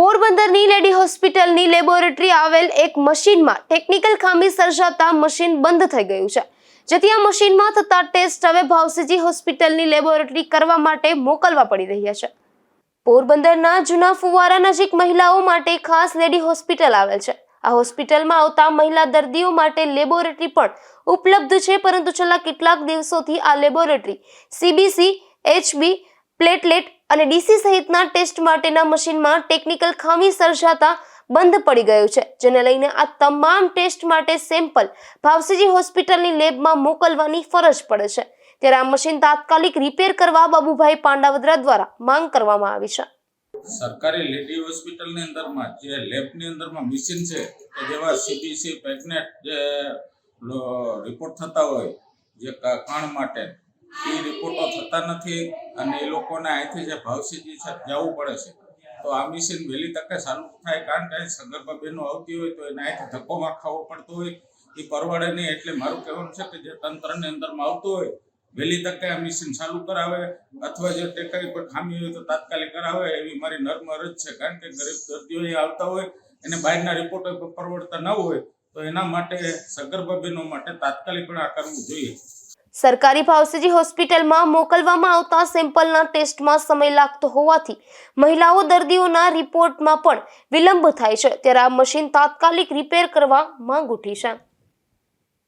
પોરબંદરની લેડી હોસ્પિટલની લેબોરેટરી આવેલ એક મશીનમાં ટેકનિકલ ખામી સર્જાતા મશીન બંધ થઈ ગયું છે. જેથી આ મશીનમાં થતા ટેસ્ટ હવે ભાવસીજી હોસ્પિટલની લેબોરેટરી કરવા માટે મોકલવા પડી રહ્યા છે. પોરબંદરના જૂના ફુવારા નજીક મહિલાઓ માટે ખાસ લેડી હોસ્પિટલ આવેલ છે. આ હોસ્પિટલમાં આવતા મહિલા દર્દીઓ માટે લેબોરેટરી પણ ઉપલબ્ધ છે, પરંતુ છેલ્લા કેટલાક દિવસોથી આ લેબોરેટરી સીબીસી એચબી પ્લેટલેટ અને ડીસી સહિતના ટેસ્ટ માટેના મશીનમાં ટેકનિકલ ખામી સર્જાતા બંધ પડી ગયું છે, જેને લઈને આ તમામ ટેસ્ટ માટે સેમ્પલ ભાવસીજી હોસ્પિટલની લેબમાં મોકલવાની ફરજ પડે છે. ત્યારે આ મશીન તાત્કાલિક રિપેર કરવા બાબુભાઈ પાંડાવદરા દ્વારા માંગ કરવામાં આવી છે. સરકારી લેડી હોસ્પિટલની અંદરમાં જે લેબની અંદરમાં મશીન છે, કે જેવા સીબીસી પ્રેગ્નેટ જે રિપોર્ટ થતા હોય, જે કાણ માટે એ રિપોર્ટો થતા નથી અને એ લોકોને અહીંથી જે ભાવસીજી છે જવું પડે છે. તો આ મિશન વહેલી તકે ચાલુ થાય કારણ કે સગર્ભા બહેનો આવતી હોય તો એને અહીંથી ધક્કો ખાવો પડતો હોય. એ પરવડે નહીં એટલે મારું કહેવાનું છે કે જે તંત્રની અંદરમાં આવતું હોય, વહેલી તકે આ મિશન ચાલુ કરાવે અથવા જે ટેકરી પર ખામી હોય તો તાત્કાલિક કરાવે એવી મારી નર્મ અરજ છે. કારણ કે ગરીબ દર્દીઓ અહીં આવતા હોય એને બહારના રિપોર્ટો પર પરવડતા ન હોય તો એના માટે સગર્ભા બહેનો માટે તાત્કાલિક પણ આ કરવું જોઈએ. સરકારી ભાવસીજી હોસ્પિટલમાં મોકલવામાં આવતા સેમ્પલના ટેસ્ટમાં સમય લાગતો હોવાથી મહિલાઓ દર્દીઓના રિપોર્ટમાં પણ વિલંબ થાય છે. ત્યારે આ મશીન તાત્કાલિક રિપેર કરવા માંગ ઉઠી છે.